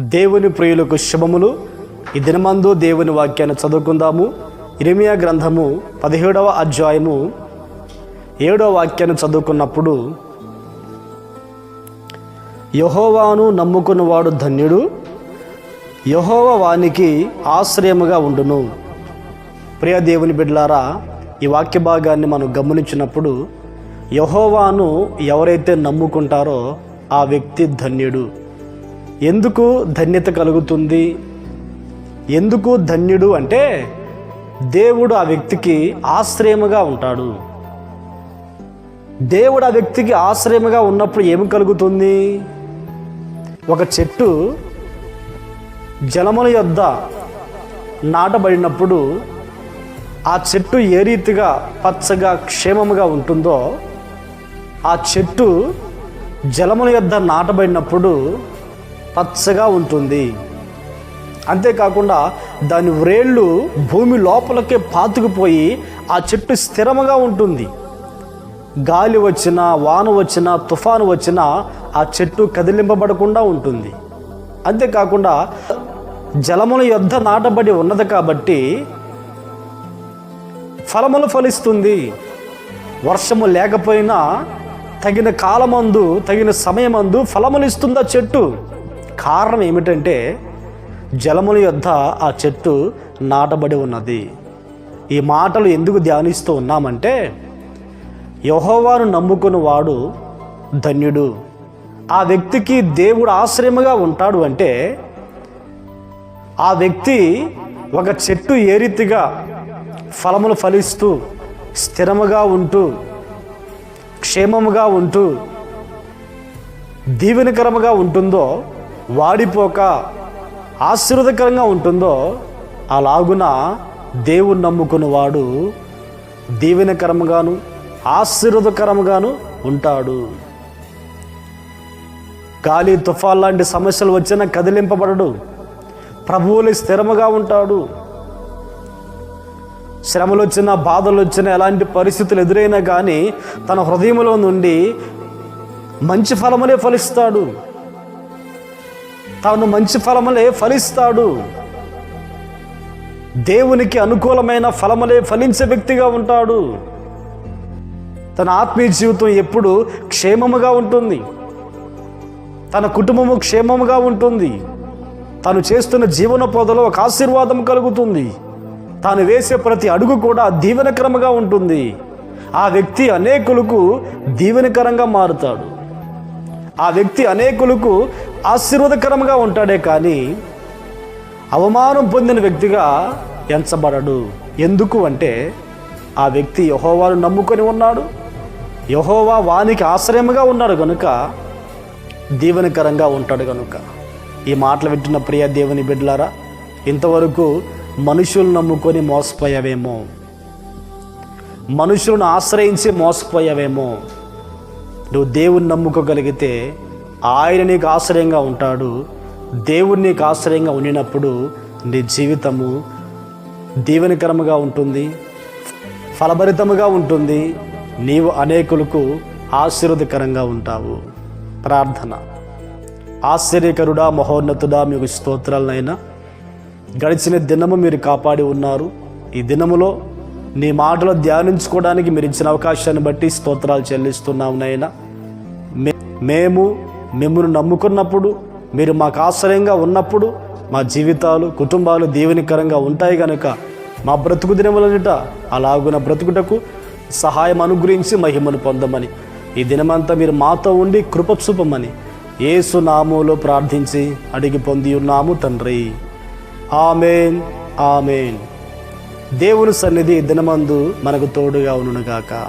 దేవుని ప్రియులకు శుభములు. ఈ దినమందు దేవుని వాక్యాన్ని చదువుకుందాము. ఇరిమియా గ్రంథము పదిహేడవ అధ్యాయము ఏడవ వాక్యాన్ని చదువుకున్నప్పుడు యహోవాను నమ్ముకున్నవాడు ధన్యుడు యహోవ వానికి ఆశ్రయముగా ఉండును. ప్రియ దేవుని బిడ్లారా ఈ వాక్య భాగాన్ని మనం గమనించినప్పుడు యహోవాను ఎవరైతే నమ్ముకుంటారో ఆ వ్యక్తి ధన్యుడు. ఎందుకు ధన్యత కలుగుతుంది? ఎందుకు ధన్యుడు అంటే దేవుడు ఆ వ్యక్తికి ఆశ్రయముగా ఉంటాడు. దేవుడు ఆ వ్యక్తికి ఆశ్రయముగా ఉన్నప్పుడు ఏమి కలుగుతుంది? ఒక చెట్టు జలముల యొద్ద నాటబడినప్పుడు ఆ చెట్టు ఏ రీతిగా పచ్చగా క్షేమముగా ఉంటుందో ఆ చెట్టు జలముల యొద్ద నాటబడినప్పుడు పచ్చగా ఉంటుంది. అంతేకాకుండా దాని వ్రేళ్ళు భూమి లోపలకే పాతుకుపోయి ఆ చెట్టు స్థిరముగా ఉంటుంది. గాలి వచ్చినా వాన వచ్చినా తుఫాను వచ్చినా ఆ చెట్టు కదిలింపబడకుండా ఉంటుంది. అంతేకాకుండా జలముల యొద్ద నాటబడి ఉన్నది కాబట్టి ఫలములు ఫలిస్తుంది. వర్షము లేకపోయినా తగిన కాలమందు తగిన సమయమందు ఫలములు ఇస్తుంది ఆ చెట్టు. కారణం ఏమిటంటే జలముల యొద్ద ఆ చెట్టు నాటబడి ఉన్నది. ఈ మాటలు ఎందుకు ధ్యానిస్తూ ఉన్నామంటే యహోవాను నమ్ముకుని వాడు ధన్యుడు. ఆ వ్యక్తికి దేవుడు ఆశ్రయముగా ఉంటాడు అంటే ఆ వ్యక్తి ఒక చెట్టు ఏ రీతిగా ఫలములు ఫలిస్తూ స్థిరముగా ఉంటూ క్షేమముగా ఉంటూ దీవెనకరముగా ఉంటుందో వాడిపోక ఆశీర్వదకరంగా ఉంటుందో అలాగున దేవుని నమ్ముకుని వాడు దీవెనకరముగాను ఆశీర్వదకరముగాను ఉంటాడు. గాలి తుఫాన్ లాంటి సమస్యలు వచ్చినా కదిలింపబడడు. ప్రభువులు స్థిరముగా ఉంటాడు. శ్రమలు వచ్చినా బాధలు వచ్చినా ఎలాంటి పరిస్థితులు ఎదురైనా కానీ తన హృదయంలో నుండి మంచి ఫలములే ఫలిస్తాడు. తాను మంచి ఫలములే ఫలిస్తాడు. దేవునికి అనుకూలమైన ఫలములే ఫలించే వ్యక్తిగా ఉంటాడు. తన ఆత్మీయ జీవితం ఎప్పుడు క్షేమముగా ఉంటుంది. తన కుటుంబము క్షేమముగా ఉంటుంది. తను చేస్తున్న జీవన పొదలో ఒక ఆశీర్వాదం కలుగుతుంది. తాను వేసే ప్రతి అడుగు కూడా దీవెనకరముగా ఉంటుంది. ఆ వ్యక్తి అనేకులకు దీవెనకరంగా మారుతాడు. ఆ వ్యక్తి అనేకులకు ఆశీర్వాదకరంగా ఉంటాడే కానీ అవమానం పొందిన వ్యక్తిగా ఎంచబడడు. ఎందుకు అంటే ఆ వ్యక్తి యహోవాను నమ్ముకొని ఉన్నాడు. యహోవా వానికి ఆశ్రయముగా ఉన్నాడు కనుక దీవెనకరంగా ఉంటాడు కనుక ఈ మాటలు వింటున్న ప్రియ దేవుని బిడ్డలారా ఇంతవరకు మనుషులు నమ్ముకొని మోసపోయావేమో? మనుషులను ఆశ్రయించి మోసపోయావేమో? నువ్వు దేవుని నమ్ముకోగలిగితే ఆయన నీకు ఆశ్రయంగా ఉంటాడు దేవుడు నీకు ఆశ్రయంగా ఉండినప్పుడు నీ జీవితము దీవెనకరముగా ఉంటుంది ఫలభరితముగా ఉంటుంది. నీవు అనేకులకు ఆశీర్వదకరంగా ఉంటావు. ప్రార్థన. ఆశ్చర్యకరుడా మహోన్నతుడా మీకు స్తోత్రాలనైనా గడిచిన దినము మీరు కాపాడి ఉన్నారు. ఈ దినములో నీ మాటలు ధ్యానించుకోవడానికి మీరు ఇచ్చిన అవకాశాన్ని బట్టి స్తోత్రాలు చెల్లిస్తున్నాము నైనా. మే- మేము మిమ్మల్ని నమ్ముకున్నప్పుడు మీరు మాకు ఆశ్రయంగా ఉన్నప్పుడు మా జీవితాలు కుటుంబాలు దీవెనికరంగా ఉంటాయి కనుక మా బ్రతుకు దినములనిట అలాగున బ్రతుకుటకు సహాయం అనుగ్రహించి మహిమను పొందమని. ఈ దినమంతా మీరు మాతో ఉండి కృప ఏసు నామములో ప్రార్థించి అడిగి పొంది ఉన్నాము తండ్రి. ఆమెన్ ఆమెన్. దేవుని సన్నిధి దినమందు మనకు తోడుగా ఉండునుగాక.